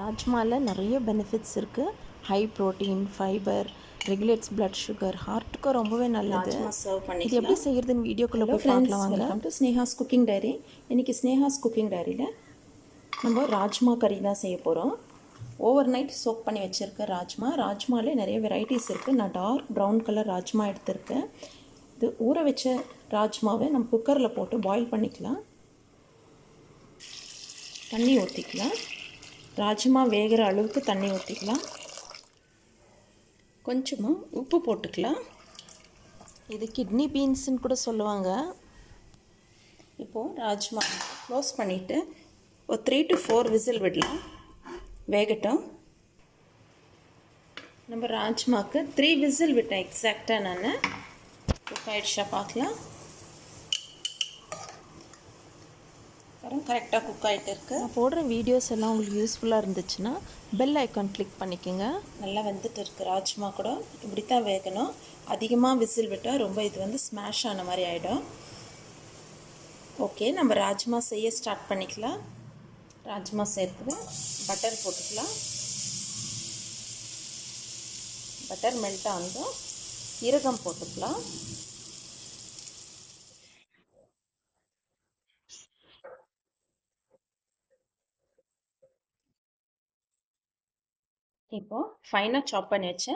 ராஜ்மாவில் நிறைய பெனிஃபிட்ஸ் இருக்குது high protein fibre regulates blood sugar ஹார்ட்டுக்கு ரொம்பவே நல்லது. சர்வ் பண்ணி இது எப்படி செய்யறதுன்னு வீடியோக்குள்ளே போய் பார்க்கலாம் வாங்க. Welcome to Sneha's cooking diary இன்றைக்கி ஸ்னேஹாஸ் குக்கிங் டைரியில் நம்ம ராஜ்மா கறி தான் செய்ய போகிறோம் ஓவர் நைட் சோக் பண்ணி வச்சுருக்க ராஜ்மா. ராஜ்மாலே நிறைய வெரைட்டிஸ் இருக்குது நான் டார்க் ப்ரௌன் கலர் ராஜ்மா எடுத்திருக்கேன். இது ஊற வச்ச ராஜ்மாவை நம்ம குக்கரில் போட்டு பாயில் பண்ணிக்கலாம். தண்ணி ஊற்றிக்கலாம் ராஜ்மா வேகிற அளவுக்கு தண்ணி ஊற்றிக்கலாம் கொஞ்சமாக உப்பு போட்டுக்கலாம். இது கிட்னி பீன்ஸுன்னு கூட சொல்லுவாங்க. இப்போது ராஜ்மா க்ளோஸ் பண்ணிவிட்டு ஒரு த்ரீ டு ஃபோர் விசில் விடலாம். வேகட்டும். நம்ம ராஜ்மாவுக்கு த்ரீ விசில் விட்டேன் எக்ஸாக்டாக நான். குக் ஆகிடுச்சா பார்க்கலாம். அப்புறம் கரெக்டாக குக் ஆகிட்டு இருக்கு நான் போடுற வீடியோஸ் எல்லாம் உங்களுக்கு யூஸ்ஃபுல்லாக இருந்துச்சுன்னா பெல் ஐக்கான் கிளிக் பண்ணிக்கோங்க. நல்லா வெந்துட்டு இருக்கு ராஜ்மா கூட. இப்படி தான் வேகணும். அதிகமாக விசில் விட்டால் ரொம்ப இது வந்து ஸ்மாஷ் ஆன மாதிரி ஆகிடும் ஓகே நம்ம ராஜ்மா செய்ய ஸ்டார்ட் பண்ணிக்கலாம். ராஜ்மா சேர்த்துக்கு பட்டர் போட்டுக்கலாம். பட்டர் மெல்ட் ஆனதும் சீரகம் போட்டுக்கலாம். இப்போ ஃபைனாக சாப் பண்ணி வச்ச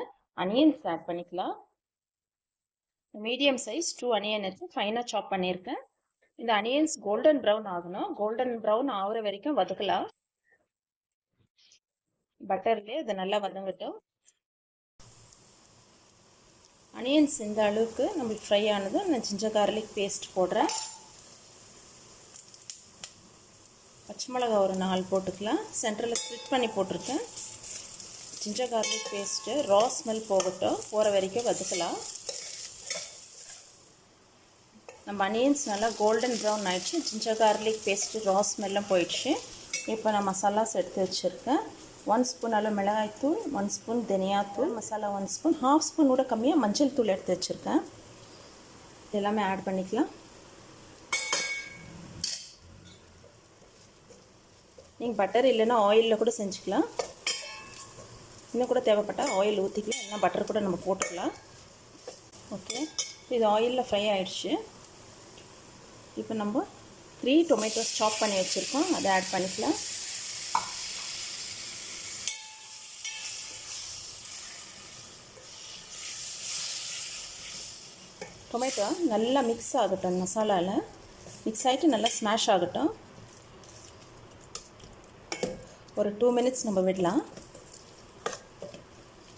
அனியன்ஸ் ஆட் பண்ணிக்கலாம். மீடியம் சைஸ் டூ அனியன் எடுத்து ஃபைனாக சாப் பண்ணியிருக்கேன். இந்த அனியன்ஸ் கோல்டன் ப்ரௌன் ஆகணும். கோல்டன் ப்ரௌன் ஆகிற வரைக்கும் வதக்கலாம். பட்டர்லேயே இது நல்லா வதங்கட்டும். அனியன்ஸ் இந்த அளவுக்கு நம்மளுக்கு ஃப்ரை ஆனதும் நான் ஜிஞ்சர் கார்லிக் பேஸ்ட் போடுறேன். பச்சை மிளகா ஒரு நாலு போட்டுக்கலாம். சென்டரில் ஸ்ப்ளிட் பண்ணி போட்டிருக்கேன். Ginger garlic paste raw smell போகட்டும். போகிற வரைக்கும் வதக்கலாம். நம்ம அனியன்ஸ் நல்லா கோல்டன் ப்ரௌன் ஆயிடுச்சு. ஜிஞ்சர் கார்லிக் பேஸ்ட்டு ரா ஸ்மெல்லும் போயிடுச்சு. இப்போ நான் மசாலாஸ் எடுத்து வச்சுருக்கேன். ஒன் ஸ்பூன் அளவு மிளகாய்த்தூள் ஒன் ஸ்பூன் தனியாத்தூள் masala one spoon half spoon கூட கம்மியாக மஞ்சள் தூள் எடுத்து வச்சுருக்கேன். இது எல்லாமே ஆட் பண்ணிக்கலாம். நீங்கள் பட்டர் இல்லைன்னா ஆயிலில் கூட செஞ்சுக்கலாம். இன்னும் கூட தேவைப்பட்டால் ஆயில் ஊற்றிக்கலாம் இல்லைனா பட்டர் கூட நம்ம போட்டுக்கலாம். ஓகே இது ஆயிலில் ஃப்ரை ஆகிடுச்சு இப்போ நம்ம த்ரீ டொமேட்டோஸ் சாப் பண்ணி வச்சுருக்கோம். அதை ஆட் பண்ணிக்கலாம். டொமேட்டோ நல்லா மிக்ஸ் ஆகட்டும் மசாலாவில் மிக்ஸ் ஆகிட்டு நல்லா ஸ்மாஷ் ஆகட்டும். ஒரு டூ மினிட்ஸ் நம்ம விடலாம்.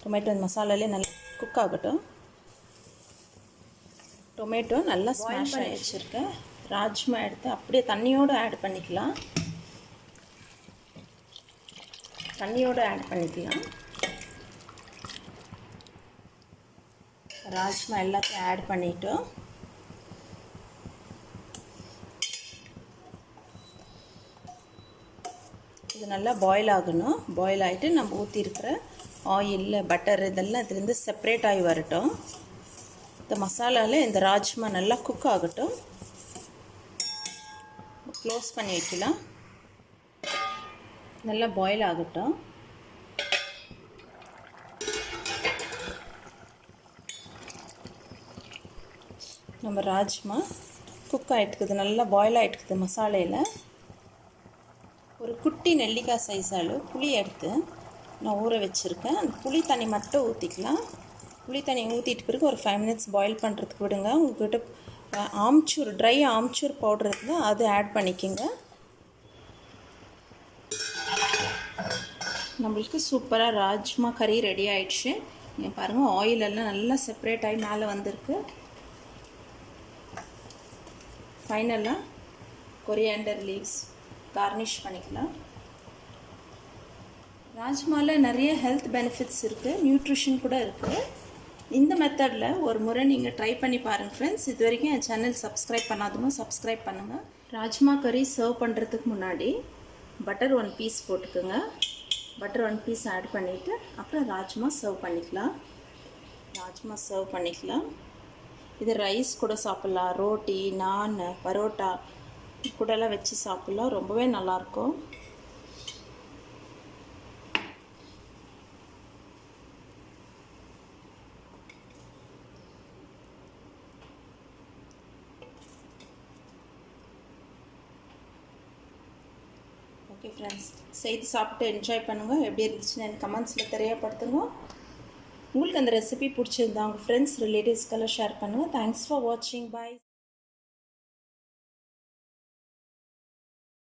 டொமேட்டோ மசாலாலே நல்லா குக் ஆகட்டும் டொமேட்டோ நல்லா ஸ்மாஷ் ஆகி வச்சுருக்கேன் ராஜ்மா எடுத்து அப்படியே தண்ணியோடு ஆட் பண்ணிக்கலாம். தண்ணியோடு ஆட் பண்ணிக்கலாம். ராஜ்மா எல்லாத்தையும் ஆட் பண்ணிட்டோம் இது நல்லா பாயில் ஆகணும். பாயில் ஆகிட்டு நம்ம ஊற்றிருக்கிற ஆயில் பட்டர் இதெல்லாம் இதுலேருந்து செப்ரேட் ஆகி வரட்டும். இந்த மசாலாவில் இந்த ராஜ்மா நல்லா குக் ஆகட்டும். க்ளோஸ் பண்ணி வைக்கலாம். நல்லா பாயில் ஆகட்டும். நம்ம ராஜ்மா குக் ஆகிட்டுக்குது நல்லா பாயில் ஆகிட்டுக்குது மசாலையில். ஒரு குட்டி நெல்லிக்காய் சைஸ் அளவு புளி எடுத்து நான் ஊற வச்சுருக்கேன். அந்த புளி தண்ணி மட்டும் ஊற்றிக்கலாம் புளி தண்ணி ஊற்றிட்டு பிறகு ஒரு ஃபைவ் மினிட்ஸ் பாயில் பண்ணுறதுக்கு விடுங்க. உங்கள்கிட்ட ஆம்ச்சூர் ட்ரை ஆம்ச்சூர் பவுடர் இருந்தால் அது ஆட் பண்ணிக்கோங்க. நம்மளுக்கு சூப்பராக ராஜ்மா கறி ரெடி ஆயிடுச்சு. நீங்கள் பாருங்கள் ஆயில் எல்லாம் நல்லா செப்பரேட் ஆகி மேலே வந்திருக்கு. ஃபைனலாக கொரியாண்டர் லீவ்ஸ் கார்னிஷ் பண்ணிக்கலாம். ராஜ்மாவில் நிறைய ஹெல்த் பெனிஃபிட்ஸ் இருக்குது நியூட்ரிஷன் கூட இருக்குது இந்த மெத்தடில் ஒரு முறை நீங்கள் ட்ரை பண்ணி பாருங்கள் ஃப்ரெண்ட்ஸ் இது வரைக்கும் என் சேனல் சப்ஸ்கிரைப் பண்ணாதவங்க சப்ஸ்கிரைப் பண்ணுங்கள் ராஜ்மா கறி சர்வ் பண்ணுறதுக்கு முன்னாடி பட்டர் ஒன் பீஸ் போட்டுக்கோங்க. பட்டர் ஒன் பீஸ் ஆட் பண்ணிவிட்டு அப்புறம் ராஜ்மா சர்வ் பண்ணிக்கலாம். ராஜ்மா சர்வ் பண்ணிக்கலாம். இது ரைஸ் கூட சாப்பிட்லாம். ரோட்டி நான் பரோட்டா கூடலாம் வச்சு சாப்பிட்லாம். ரொம்பவே நல்லாயிருக்கும் ஓகே ஃப்ரெண்ட்ஸ் செய்து சாப்பிட்டு என்ஜாய் பண்ணுங்கள் எப்படி இருந்துச்சுன்னு எனக்கு கமெண்ட்ஸில் தெரியப்படுத்துங்க. உங்களுக்கு அந்த ரெசிபி பிடிச்சிருந்தா உங்கள் ஃப்ரெண்ட்ஸ் ரிலேட்டிவ்ஸ்க்கெல்லாம் ஷேர் பண்ணுங்கள் தேங்க்ஸ் ஃபார் வாட்சிங் பாய்